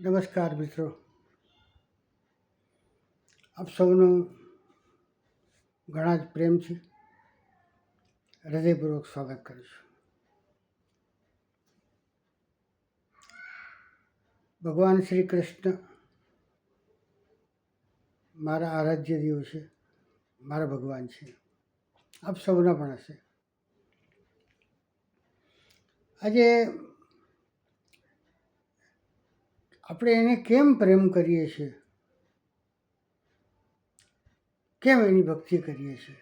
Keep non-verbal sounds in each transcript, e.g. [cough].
નમસ્કાર મિત્રો. આપ સૌનો ઘણા જ પ્રેમ છે હૃદયપૂર્વક સ્વાગત કરું છું. ભગવાન શ્રી કૃષ્ણ મારા આરાધ્ય દેવ છે, મારા ભગવાન છે. આપ સૌના પણ હશે. આજે આપણે એને કેમ પ્રેમ કરીએ છીએ? કેમ એની ભક્તિ કરીએ છીએ?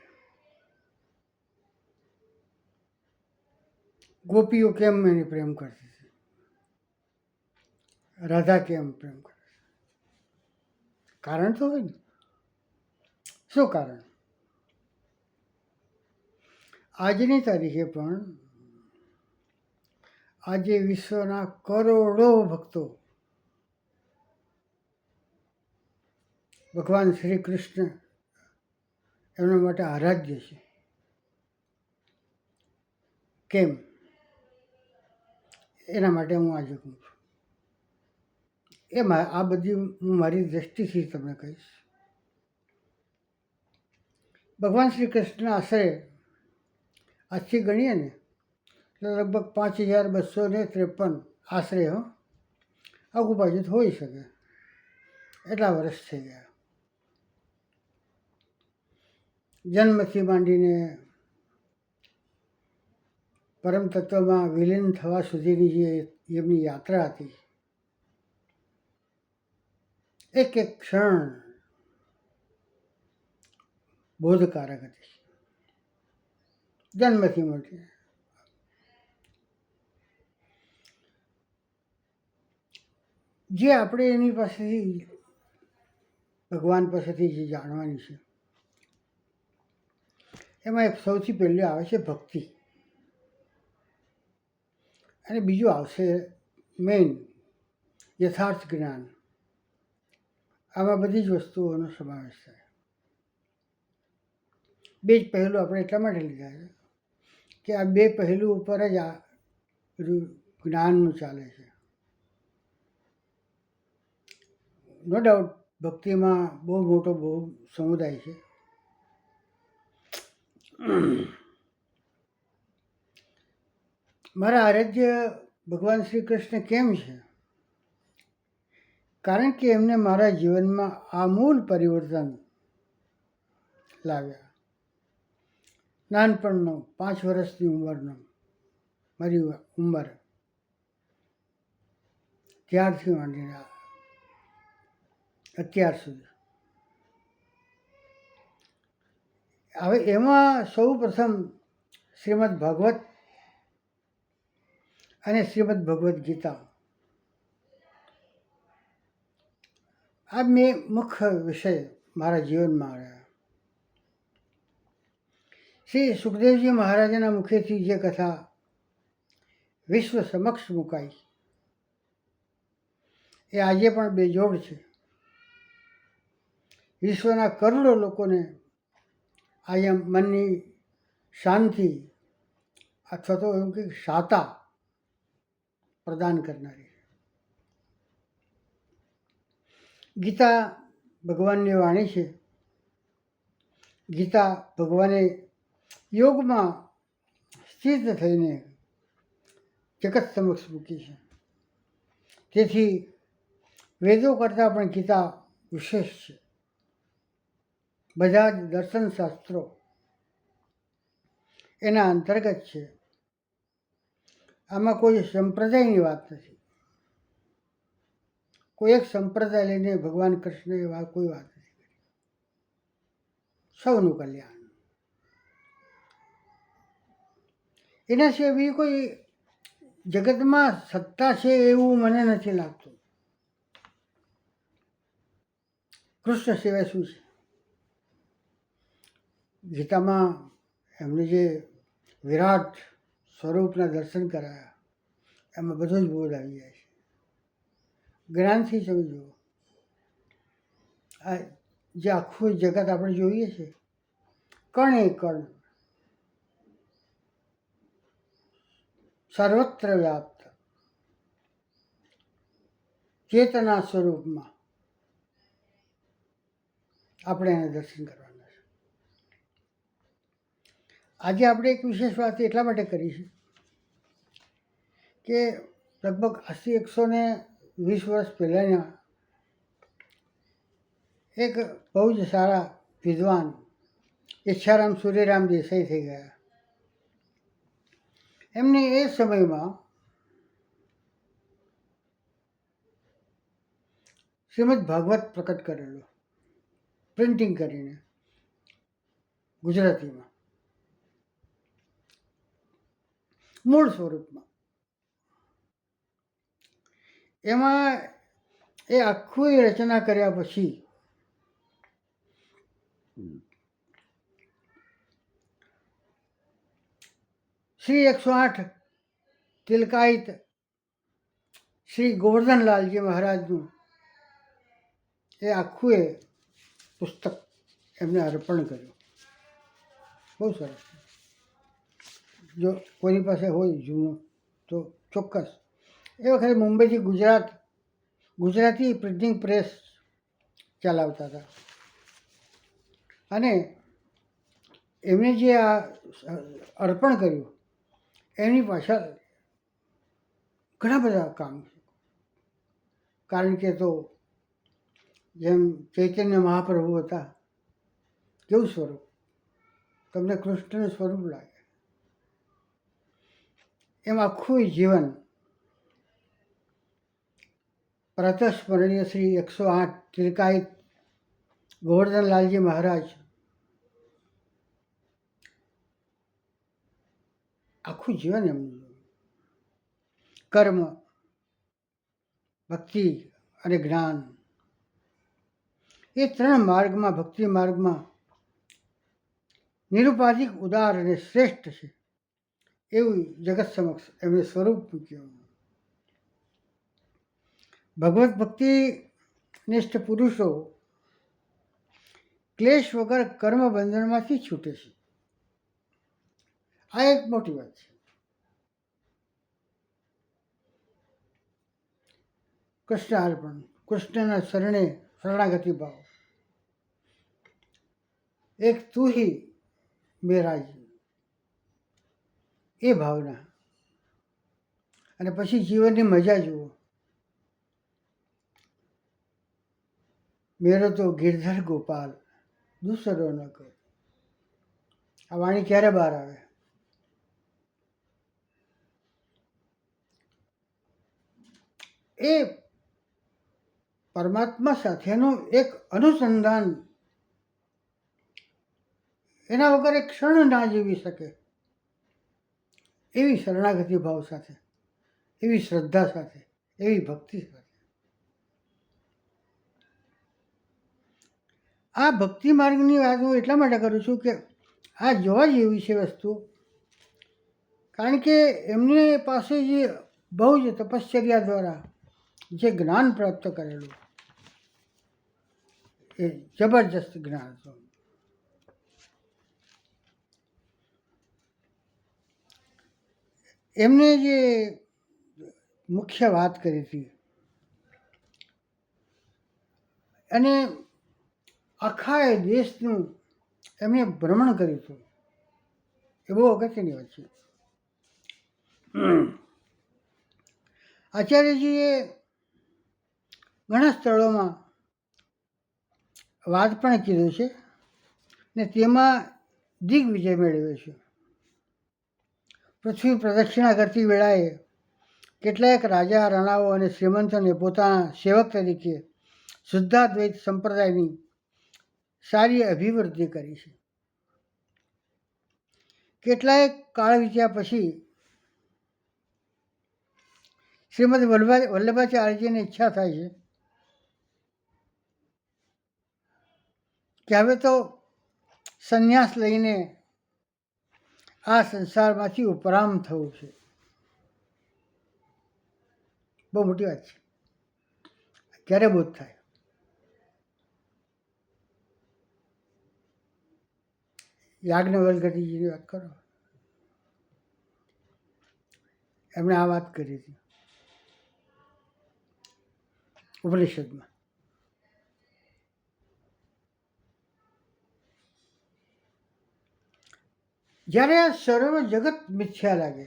ગોપીઓ કેમ એને પ્રેમ કરતી હતી? રાધા કેમ પ્રેમ કરે છે? કારણ તો હોય ને. શું કારણ? આજની તારીખે પણ આજે વિશ્વના કરોડો ભક્તો ભગવાન શ્રી કૃષ્ણ એમના માટે આરાધ્ય છે. કેમ? એના માટે હું આજે કહું છું. એ આ બધી હું મારી દૃષ્ટિથી તમને કહીશ. ભગવાન શ્રી કૃષ્ણ આશરે આજથી ગણીએ ને એટલે લગભગ પાંચ હજાર બસો ને ત્રેપન આશરે હો આગુ બાજુ હોઈ શકે. એટલા વર્ષ થઈ ગયા. જન્મથી માંડીને પરમ તત્વમાં વિલીન થવા સુધીની જે એમની યાત્રા હતી, એક એક ક્ષણ બોધકારક હતી. જન્મથી મળતી જે આપણે એની પાસેથી ભગવાન પાસેથી જે જાણવાની છે એમાં એક સૌથી પહેલું આવે છે ભક્તિ. અને બીજું આવશે મેઇન યથાર્થ જ્ઞાન. આમાં બધી જ વસ્તુઓનો સમાવેશ થાય. બે જ પહેલું આપણે એટલા માટે લીધા છે કે આ બે પહેલું ઉપર જ આ બધું જ્ઞાનનું ચાલે છે. નો ડાઉટ ભક્તિમાં બહુ મોટો બહુ સમુદાય છે. [clears throat] મારા આરાધ્ય ભગવાન શ્રી કૃષ્ણ કેમ છે? કારણ કે એમને મારા જીવનમાં આમૂલ પરિવર્તન લાવ્યા. નાનપણનો પાંચ વર્ષની ઉંમરનો, મારી ઉંમર. ત્યારથી માંડીને અત્યાર સુધી. હવે એમાં સૌ પ્રથમ શ્રીમદ ભાગવત અને શ્રીમદ ભગવદ્ ગીતા. આ મેં મુખ્ય વિષય મારા જીવનમાં આવ્યા. શ્રી સુખદેવજી મહારાજના મુખેથી જે કથા વિશ્વ સમક્ષ મુકાઈ, એ આજે પણ બેજોડ છે. વિશ્વના કરોડો લોકોને અહીંયા મનની શાંતિ અથવા તો એમ કે શાતા પ્રદાન કરનારી. ગીતા ભગવાનની વાણી છે. ગીતા ભગવાને યોગમાં સ્થિત થઈને જગત સમક્ષ મૂકી છે. તેથી વેદો કરતાં પણ ગીતા વિશેષ છે. બધા જ દર્શન શાસ્ત્રો એના અંતર્ગત છે. આમાં કોઈ સંપ્રદાયની વાત નથી. કોઈ એક સંપ્રદાય લઈને ભગવાન કૃષ્ણ એવા કોઈ વાત નથી કરી. સૌનું કલ્યાણ. એના સિવાય બીજી કોઈ જગતમાં સત્તા છે એવું મને નથી લાગતું. કૃષ્ણ સિવાય શું છે? ગીતામાં એમને જે વિરાટ સ્વરૂપના દર્શન કરાયા, એમાં બધો જ બોધ આવી જાય છે. જ્ઞાનથી સમજો. આ જે આખું જગત આપણે જોઈએ છે, કણે કણ, સર્વત્ર વ્યાપ્ત, ચેતના સ્વરૂપમાં આપણે એને દર્શન કરવાના. આજે આપણે એક વિશેષ વાત એટલા માટે કરીશું કે લગભગ અસી એકસો ને વીસ વર્ષ પહેલાંના એક બહુ જ સારા વિદ્વાન ઈચ્છારામ સૂર્યરામ દેસાઈ થઈ ગયા. એમને એ સમયમાં શ્રીમદ ભાગવત પ્રકટ કરેલો પ્રિન્ટિંગ કરીને ગુજરાતીમાં. મૂળ સ્વરૂપમાં. એમાં એ આખું રચના કર્યા પછી શ્રી એકસો આઠ તિલકાયિત શ્રી ગોવર્ધનલાલજી મહારાજનું એ આખું એ પુસ્તક એમને અર્પણ કર્યું. બહુ સરસ. જો કોઈની પાસે હોય જૂનું, તો ચોક્કસ. એ વખતે મુંબઈથી ગુજરાત, ગુજરાતી પ્રિન્ટિંગ પ્રેસ ચલાવતા હતા. અને એમણે જે આ અર્પણ કર્યું એની પાછળ ઘણા બધા કામ છે. કારણ કે તો જેમ ચૈતન્ય મહાપ્રભુ હતા, કેવું સ્વરૂપ? તમને કૃષ્ણનું સ્વરૂપ લાગે. એમ આખું જીવન. પ્રતસ્મરણીય શ્રી એકસો આઠ તિલકાયત ગોવર્ધનલાલજી મહારાજ. આખું જીવન એમનું. કર્મ, ભક્તિ અને જ્ઞાન. એ ત્રણ માર્ગમાં, ભક્તિ માર્ગમાં નિરુપાધિક ઉદાર અને શ્રેષ્ઠ છે. એવું જગત સમક્ષ એમણે સ્વરૂપ મૂક્યું ભગવત ભક્તિ નિષ્ઠ પુરુષો ક્લેશ વગર કર્મ બંધનમાંથી છૂટે છે આ એક મોટી વાત છે કૃષ્ણ અર્પણ કૃષ્ણના શરણે શરણાગતિ ભાવ એક તું હી મેરા જીવ એ ભાવના. અને પછી જીવનની મજા જુઓ. મેરો તો ગિરધર ગોપાલ, દૂસરો ન કહો આ વાણી ક્યારે બહાર આવે? એ પરમાત્મા સાથેનું એક અનુસંધાન એના વગર એક ક્ષણ ના જીવી શકે. એવી શરણાગતિ ભાવ સાથે, એવી શ્રદ્ધા સાથે, એવી ભક્તિ સાથે. આ ભક્તિ માર્ગની વાત હું એટલા માટે કરું છું કે આ જોવા જેવી છે વસ્તુ, કારણ કે એમની પાસે જે બહુ જ તપશ્ચર્યા દ્વારા જે જ્ઞાન પ્રાપ્ત કરેલું, એ જબરજસ્ત જ્ઞાન હતું. એમને જે મુખ્ય વાત કરી હતી. અને આખા એ દેશનું એમણે ભ્રમણ કર્યું હતું. એ બહુ અગત્યની વાત છે. આચાર્યજીએ ઘણા સ્થળોમાં વાત પણ કીધું છે ને તેમાં દિગ્વિજય મેળવ્યો છે. પૃથ્વી પ્રદક્ષિણા કરતી વેળાએ કેટલાક રાજા, રાણાઓ અને શ્રીમંતોને પોતાના સેવક તરીકે શુદ્ધાદ્વૈત સંપ્રદાયની સારી અભિવૃદ્ધિ કરી છે. કેટલાય કાળ વીત્યા પછી શ્રીમદ વલ્લભા, વલ્લભાચાર્યજીની ઈચ્છા થાય છે કે હવે તો સંન્યાસ લઈને આ સંસારમાંથી ઉપરામ થવું છે. બહુ મોટી વાત છે. ક્યારે બોધ થાય? યાજ્ઞવલ્કજીની વાત કરો. એમણે આ વાત કરી હતી. ઉપનિષદમાં. જ્યારે આ સર્વ જગત મિથ્યા લાગે.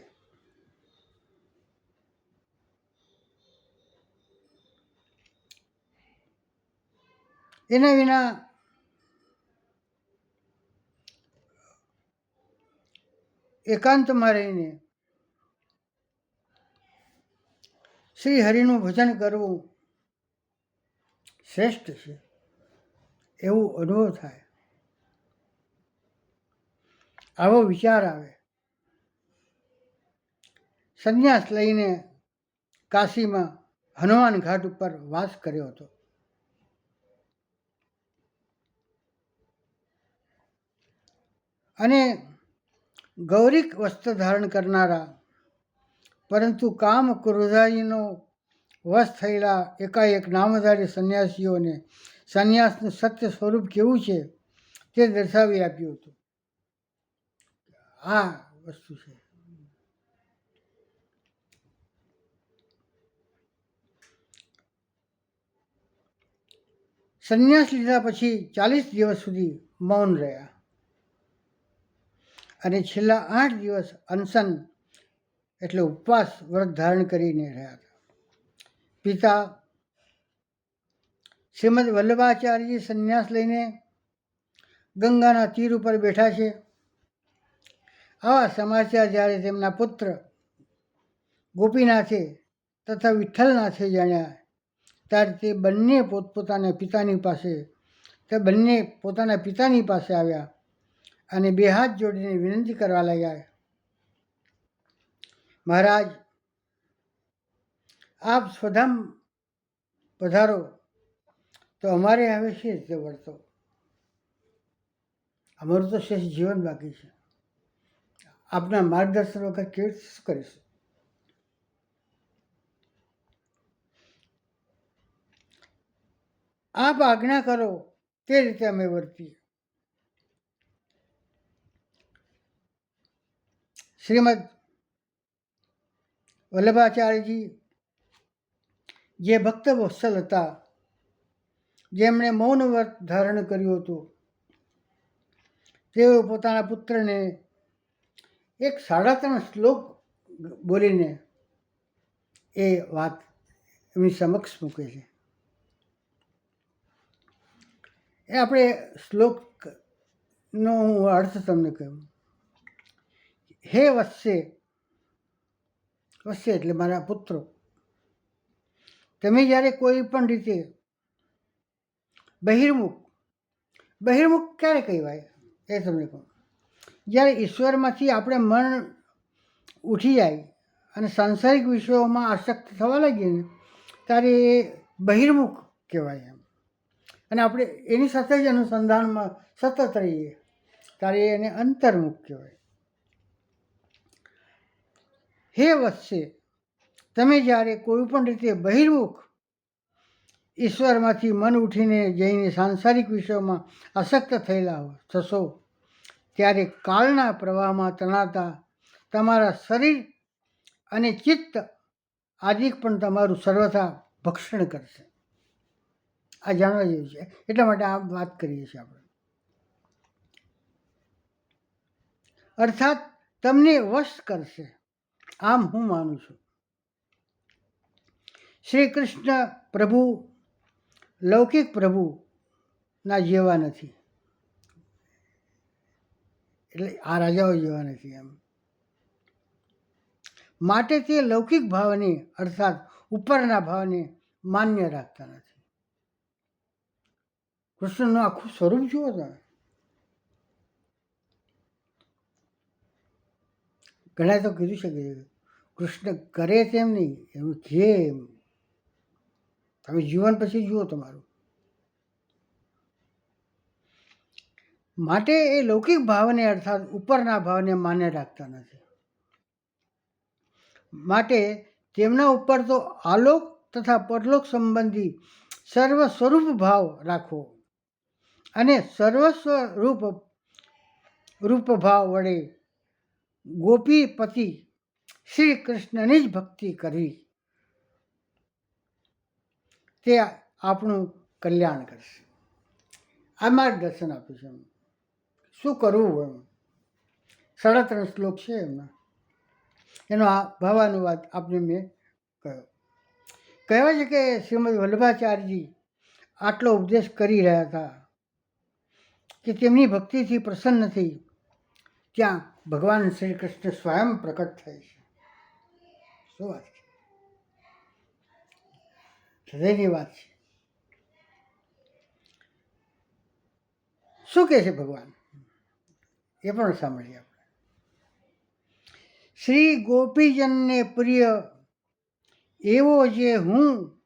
એના વિના એકાંતમાં રહીને શ્રી હરિનું ભજન કરવું શ્રેષ્ઠ છે, એવું અનુભવ થાય. આવો વિચાર આવે. સંન્યાસ લઈને કાશીમાં હનુમાન ઘાટ ઉપર વાસ કર્યો હતો. અને ગૌરિક વસ્ત્ર ધારણ કરનારા, પરંતુ કામ ક્રોધાદીનો વશ થયેલા એકાએક નામધારી સંન્યાસીઓને સંન્યાસનું સત્ય સ્વરૂપ કેવું છે તે દર્શાવી આપ્યું હતું. આ વસ્તુ છે. સંન્યાસ લીધા પછી ચાલીસ દિવસ સુધી મૌન રહ્યા. અને છેલ્લા આઠ દિવસ અનશન એટલે ઉપવાસ વ્રત ધારણ કરીને રહ્યા હતા. પિતા શ્રીમદ વલ્લભાચાર્યજી સંન્યાસ લઈને ગંગાના તીર ઉપર બેઠા છે. આવા સમાચાર જ્યારે તેમના પુત્ર ગોપીનાથે તથા વિઠ્ઠલનાથે જાણ્યા, ત્યારે તે બંને પોતપોતાના પિતાની પાસે, તે બંને પોતાના પિતાની પાસે આવ્યા અને બે હાથ જોડીને વિનંતી કરવા લાગ્યા, મહારાજ, આપ સ્વધામ પધારો, તો અમારે હવે શી રીતે વર્તો અમારું તો શેષ જીવન બાકી છે. આપના માર્ગદર્શન વગર કેવી રીતે શું કરીશું? આપ આજ્ઞા કરો, તે રીતે અમે વર્તીએ. શ્રીમદ વલ્લભાચાર્યજી, જે ભક્ત વત્સલ હતા, જેમણે મૌન વ્રત ધારણ કર્યું હતું, તેઓ પોતાના પુત્રને એક સાડા ત્રણ શ્લોક બોલીને એ વાત એમની સમક્ષ મૂકે છે. એ આપણે શ્લોકનો હું અર્થ તમને કહું. હે વત્સે વત્સે એટલે મારા પુત્રો, તમે જ્યારે કોઈ પણ રીતે બહિર્મુખ બહિર્મુખ ક્યારે કહેવાય? એ તમને કહું. જ્યારે ઈશ્વરમાંથી આપણે મન ઉઠી જાય અને સાંસારિક વિષયોમાં આસક્ત થવા લાગીએ ને, ત્યારે એ બહિર્મુખ કહેવાય એમ. અને આપણે એની સાથે જ અનુસંધાનમાં સતત રહીએ, ત્યારે એને અંતર્મુખ કહેવાય. હે વત્સે, તમે જ્યારે કોઈ પણ રીતે બહિર્મુખ ઈશ્વરમાંથી મન ઉઠીને જઈને સાંસારિક વિષયોમાં આસક્ત થયેલા થશો ત્યારે કાળના પ્રવાહમાં તણાતા તમારા શરીર અને ચિત્ત આજે પણ તમારું સર્વથા ભક્ષણ કરશે. આ જાણવા જેવું છે. એટલા માટે આ વાત કરીએ છીએ આપણે. અર્થાત તમને વશ કરશે. આમ હું માનું છું. શ્રી કૃષ્ણ પ્રભુ, લૌકિક પ્રભુના જેવા નથી. એટલે આ રાજાઓ જેવા નથી એમ. માટે તે લૌકિક ભાવને અર્થાત ઉપરના ભાવને માન્ય રાખતા નથી. કૃષ્ણનું આખું સ્વરૂપ જુઓ તમે. ઘણા તો કીધું છે કૃષ્ણ કરે તેમ નહીં એમ છે એમ. તમે જીવન પછી જુઓ તમારું. માટે એ લૌકિક ભાવને અર્થાત ઉપરના ભાવને માન્ય રાખતા નથી. માટે તેમના ઉપર તો આલોક તથા પરલોક સંબંધી સર્વ સ્વરૂપ ભાવ રાખવો અને સર્વસ્વ રૂપ ભાવ વડે ગોપીપતિ શ્રી કૃષ્ણની જ ભક્તિ કરવી તે આપણું કલ્યાણ કરશે. આ માર્ગદર્શન આપ્યું છે શું કરવું એમ? સાડા શ્લોક છે એમના એનો આ ભાવાનુવાદ આપને મેં કહ્યો. કહેવાય છે કે શ્રીમદ વલ્લભાચાર્યજી આટલો ઉપદેશ કરી રહ્યા હતા કે તેમની ભક્તિથી પ્રસન્ન થઈ ત્યાં ભગવાન શ્રી કૃષ્ણ સ્વયં પ્રકટ થાય છે. શું વાત છે? હૃદયની વાત છે. શું કહે છે ભગવાન? એ પણ સાંભળીએ આપણે. શ્રી ગોપીજનને પ્રિય એવો જે હું,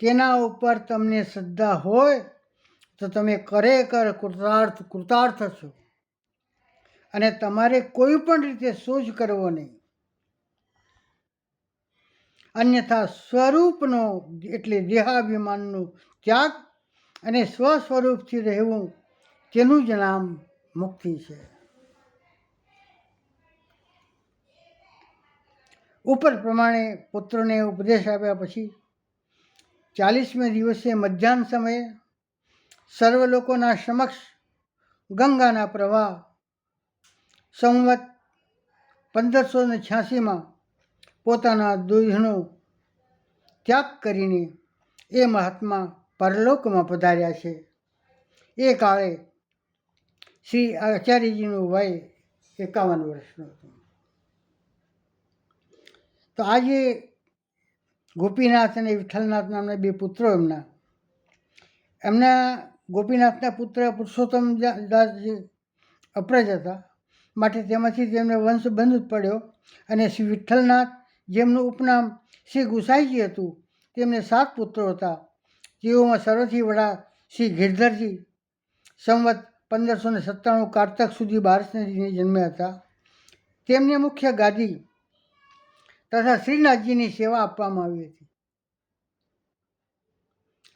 તેના ઉપર તમને શ્રદ્ધા હોય, તો તમે ખરેખર કૃતાર્થ કૃતાર્થ છો. અને તમારે કોઈ પણ રીતે શોધ કરવો નહીં. અન્યથા સ્વરૂપનો, એટલે દેહાભિમાનનો ત્યાગ અને સ્વસ્વરૂપથી રહેવું, તેનું જ નામ મુક્તિ છે. ઉપર પ્રમાણે પુત્રને ઉપદેશ આપ્યા પછી ચાલીસમે દિવસે મધ્યાહન સમયે સર્વ લોકોના સમક્ષ ગંગાના પ્રવાહ સંવત પંદરસો ને છ્યાસીમાં પોતાના દુહનો ત્યાગ કરીને એ મહાત્મા પરલોકમાં પધાર્યા છે. એ કાળે શ્રી આચાર્યજીનું વય એકાવન વર્ષનું હતું. તો આજે ગોપીનાથ અને વિઠ્ઠલનાથ નામના બે પુત્રો એમના. એમના ગોપીનાથના પુત્ર પુરુષોત્તમ દાસજી અપ્રજ હતા. માટે તેમાંથી તેમને વંશ બંધ પડ્યો અને શ્રી વિઠ્ઠલનાથ જેમનું ઉપનામ શ્રી ગુસાઈજી હતું, તેમને સાત પુત્રો હતા. જેઓમાં સર્વથી વડા શ્રી ગિરધરજી, સંવત પંદરસો ને સત્તાણું કારતક સુધી બારસને જન્મ્યા હતા. તેમને મુખ્ય ગાદી તથા શ્રીનાથજીની સેવા આપવામાં આવી હતી.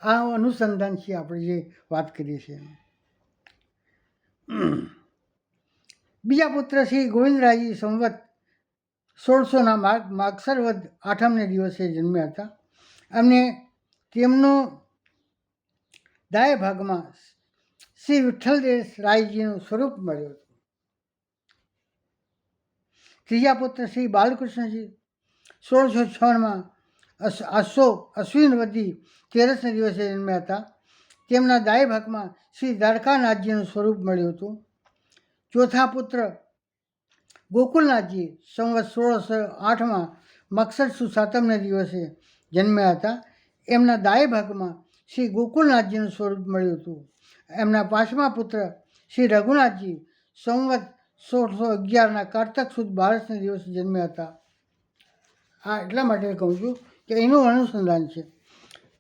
આ અનુસંધાન છે આપણે જે વાત કરીએ છીએ બીજા પુત્ર શ્રી ગોવિંદરાયજી સંવત સોળસોના માર્ગ માગસરવદ આઠમને દિવસે જન્મ્યા હતા. અને તેમનો દાય ભાગમાં શ્રી વિઠ્ઠલદેશ રાયજીનું સ્વરૂપ મળ્યું હતું. ત્રીજા પુત્ર શ્રી બાલકૃષ્ણજી સોળસો છમાં આસો અશ્વિનવતી તેરસને દિવસે જન્મ્યા હતા. તેમના દાય ભાગમાં શ્રી દ્વારકાનાથજીનું સ્વરૂપ મળ્યું હતું. ચોથા પુત્ર ગોકુલનાથજી સંવત સોળસો આઠમાં મકસદ સુસાતમને દિવસે જન્મ્યા હતા. એમના દાય ભાગમાં શ્રી ગોકુલનાથજીનું સ્વરૂપ મળ્યું હતું. એમના પાંચમા પુત્ર શ્રી રઘુનાથજી સંવત સોળસો અગિયારના કારતક સુદ બારસના દિવસે જન્મ્યા હતા. આ એટલા માટે કહું છું કે એનું અનુસંધાન છે.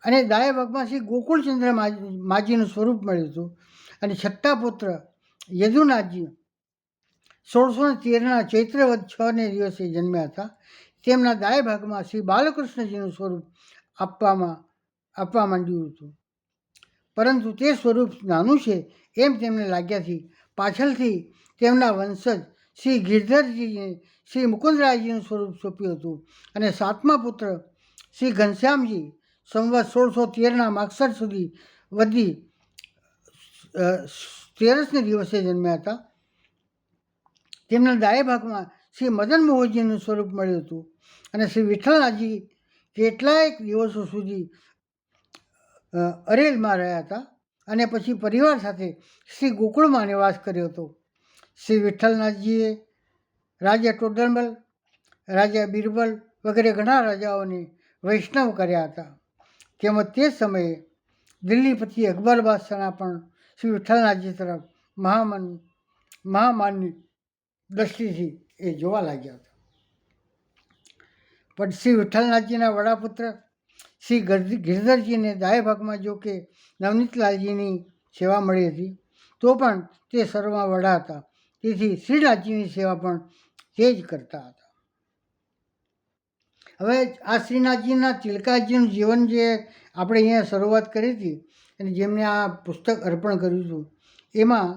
અને દાય ભાગમાં શ્રી ગોકુળચંદ્ર માજી, માજીનું સ્વરૂપ મળ્યું હતું. અને છઠ્ઠા પુત્ર યદુનાથજી સોળસો તેરના ચૈત્રવદ છને દિવસે જન્મ્યા હતા. તેમના દાય ભાગમાં શ્રી બાલકૃષ્ણજીનું સ્વરૂપ આપવામાં, આપવા માંડ્યું હતું. પરંતુ તે સ્વરૂપ નાનું છે એમ તેમને લાગ્યાથી પાછળથી તેમના વંશજ શ્રી ગિરધરજીને શ્રી મુકુંદરાયજીનું સ્વરૂપ સોંપ્યું હતું અને સાતમા પુત્ર શ્રી ઘનશ્યામજી સંવત સોળસો તેરના માગસર સુધી વધી તેરસને દિવસે જન્મ્યા હતા. તેમના દાય ભાગમાં શ્રી મદન મોહનજીનું સ્વરૂપ મળ્યું હતું અને શ્રી વિઠ્ઠલનાથજી કેટલાયક દિવસો સુધી અરેલમાં રહ્યા હતા અને પછી પરિવાર સાથે શ્રી ગોકુળમાં નિવાસ કર્યો હતો. શ્રી વિઠ્ઠલનાથજીએ રાજા ટોડરમલ, રાજા બિરબલ વગેરે ઘણા રાજાઓને વૈષ્ણવ કર્યા હતા. તેમજ તે સમયે દિલ્હીપતિ અકબર બાદશાહના પણ શ્રી વિઠ્ઠલનાથજી તરફ મહામન મહામાનની દ્રષ્ટિથી એ જોવા લાગ્યા હતા. પણ શ્રી વિઠ્ઠલનાથજીના વડાપુત્ર શ્રી ગિરધરજીને દાય ભાગમાં જો કે નવનીતલાલજીની સેવા મળી હતી, તો પણ તે સર્વમાં વડા હતા. તેથી શ્રીનાથજીની સેવા પણ તે જ કરતા હતા. હવે આ શ્રીનાથજીના તિલકાજીનું જીવન જે આપણે અહીંયા શરૂઆત કરી હતી અને જેમને આ પુસ્તક અર્પણ કર્યું હતું, એમાં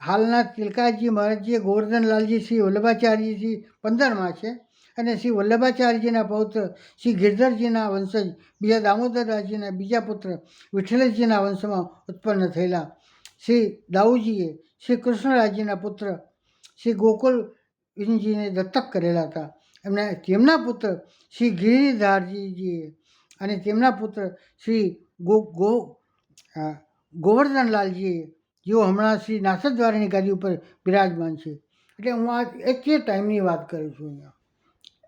હાલના તિલકાજી મહારાજજી ગોવર્ધનલાલજી શ્રી વલ્લભાચાર્યજી પંદરમાં છે. અને શ્રી વલ્લભાચાર્યજીના પૌત્ર, શ્રી ગિરધરજીના વંશજ, બીજા દામોદરરાજીના બીજા પુત્ર, વિઠ્ઠલજીના વંશમાં ઉત્પન્ન થયેલા. શ્રી દાઉજીએ શ્રી કૃષ્ણરાજજીના પુત્ર, શ્રી ગોકુલજીને દત્તક કરેલા હતા. એમના, તેમના પુત્ર શ્રી ગિરિધારજીજીએ અને તેમના પુત્ર શ્રી ગો ગો ગોવર્ધનલાલજીએ, જેઓ હમણાં શ્રી નાસદવારાની ગાદી ઉપર બિરાજમાન છે. એટલે હું આ એ ટાઈમની વાત કરું છું અહીંયા.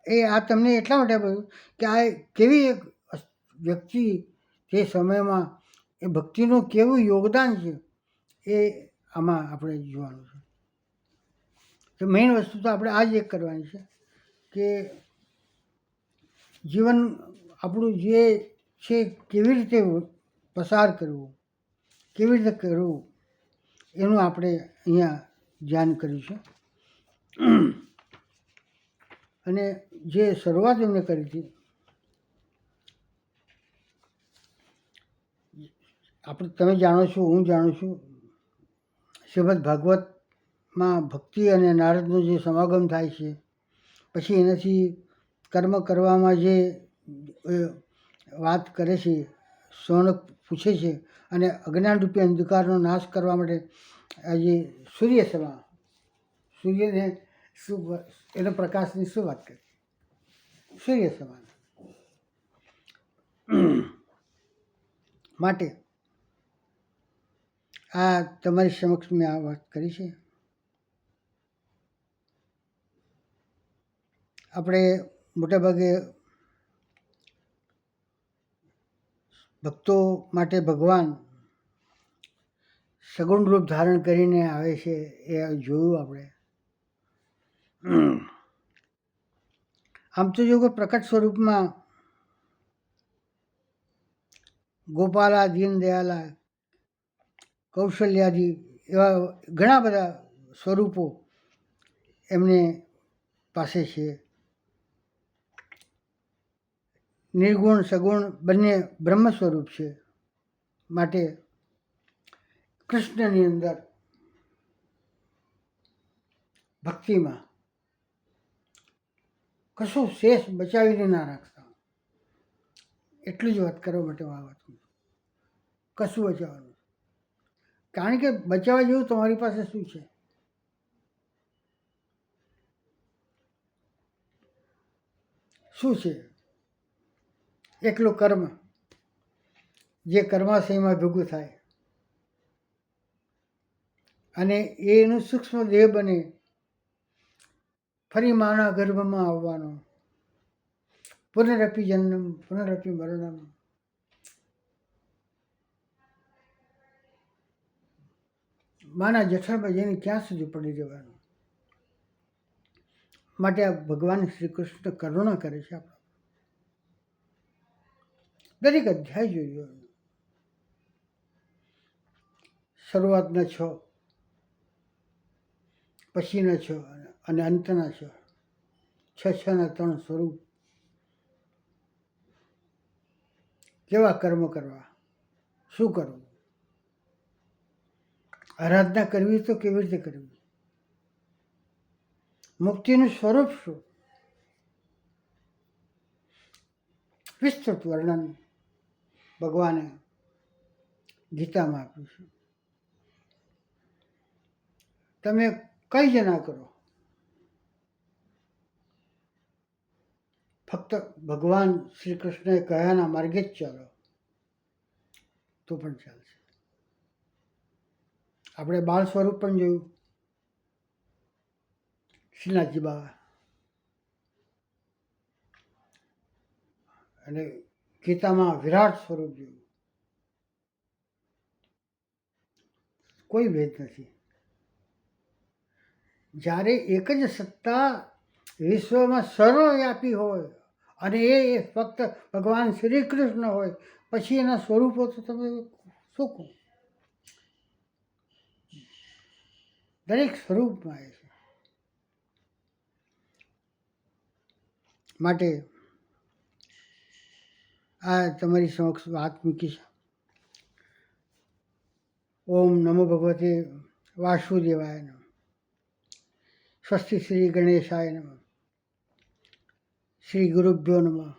એ આ તમને એટલા માટે કહ્યું કે આ કેવી એક વ્યક્તિ તે સમયમાં એ ભક્તિનું કેવું યોગદાન છે એ આમાં આપણે જોવાનું છે. તો મેઇન વસ્તુ તો આપણે આ જ એક કરવાની છે કે જીવન આપણું જે છે કેવી રીતે પસાર કરવું, કેવી રીતે કરવું, એનું આપણે અહીંયા ધ્યાન કરીશું. અને જે શરૂઆત એમણે કરી હતી, આપણે તમે જાણો છો, હું જાણું છું, શ્રીમદ ભાગવતમાં ભક્તિ અને નારદનો જે સમાગમ થાય છે, પછી એનાથી કર્મ કરવામાં જે વાત કરે છે શૌનક પૂછે છે, અને અજ્ઞાનરૂપી અંધકારનો નાશ કરવા માટે આજે સૂર્ય સમા સૂર્યને શું એનો પ્રકાશની શું વાત કરી? સૂર્ય સમાન માટે આ તમારી સમક્ષ મેં આ વાત કરી છે. આપણે મોટાભાગે ભક્તો માટે ભગવાન સગુણ રૂપ ધારણ કરીને આવે છે, એ જોયું આપણે. આમ તો કોઈ પ્રકટ સ્વરૂપમાં ગોપાલા દીનદયાલા કૌશલ્યાદી એવા ઘણા બધા સ્વરૂપો એમને પાસે છે. નિર્ગુણ, સગુણ બંને બ્રહ્મ સ્વરૂપ છે. માટે કૃષ્ણની અંદર ભક્તિમાં કશું શેષ બચાવીને ના રાખતા. એટલી જ વાત કરવા માટે હું આ વાત છું. કશું બચાવવાનું કારણ કે બચાવવા જેવું તમારી પાસે શું છે? શું છે? એકલું કર્મ જે કર્માશયમાં ભેગું થાય અને એનું સૂક્ષ્મ દેહ બને ફરી માના ગર્ભમાં આવવાનો. પુનરપી જન્મ, પુનરપી મરણમ. માના જઠરમાં જઈને ક્યાં સુધી પડી રહેવાનું? માટે આ ભગવાન શ્રી કૃષ્ણ કરુણા કરે છે આપણા દરેક અધ્યાય જોઈએ શરૂઆતના છ, પછીના છ અને અંતના છ છ છના ત્રણ સ્વરૂપ. કેવા કર્મ કરવા? શું કરવું? આરાધના કરવી તો કેવી રીતે કરવી? મુક્તિનું સ્વરૂપ શું? વિસ્તૃત વર્ણન ભગવાને ગીતામાં આપ્યું છે. તમે કઈ જ કરો. ફક્ત ભગવાન શ્રી કૃષ્ણએ કયાના માર્ગે જ ચાલો, તો પણ ચાલશે. આપણે બાળ સ્વરૂપ પણ જોયું. શ્રીનાથજી બાબા અને ગીતામાં વિરાટ સ્વરૂપ જોયું. કોઈ ભેદ નથી. જ્યારે એક જ સત્તા વિશ્વમાં સર્વવ્યાપી હોય અને એ ફક્ત ભગવાન શ્રી કૃષ્ણ હોય. પછી એના સ્વરૂપો તો તમે શું દરેક સ્વરૂપમાં એ છે. માટે આ તમારી સમક્ષ વાત મૂકી છે. ઓમ નમો ભગવતે વાસુદેવાય નમ. સ્વસ્તિ શ્રી ગણેશાય નમઃ. શ્રી ગુરુભ્યો નમઃ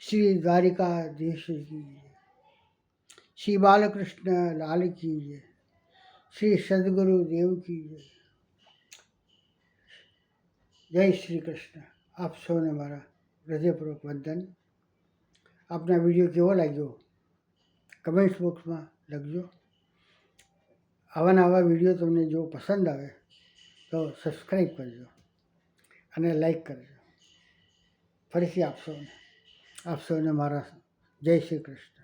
શ્રી દ્વારિકાધીશ કી જય. શ્રી બાલકૃષ્ણ લાલ કી જય શ્રી સદગુરુ દેવ કી જય જય શ્રી કૃષ્ણ આપ સૌને મારા હૃદયપૂર્વક વંદન આપના વીડિયો કેવો લાગ્યો કમેન્ટ બોક્સમાં લખજો આવા નવા વીડિયો તમને જો પસંદ આવે તો સબસ્ક્રાઈબ કરજો અને લાઈક કરજો. ફરીથી આપશો આપશો અને મારા જય શ્રી કૃષ્ણ.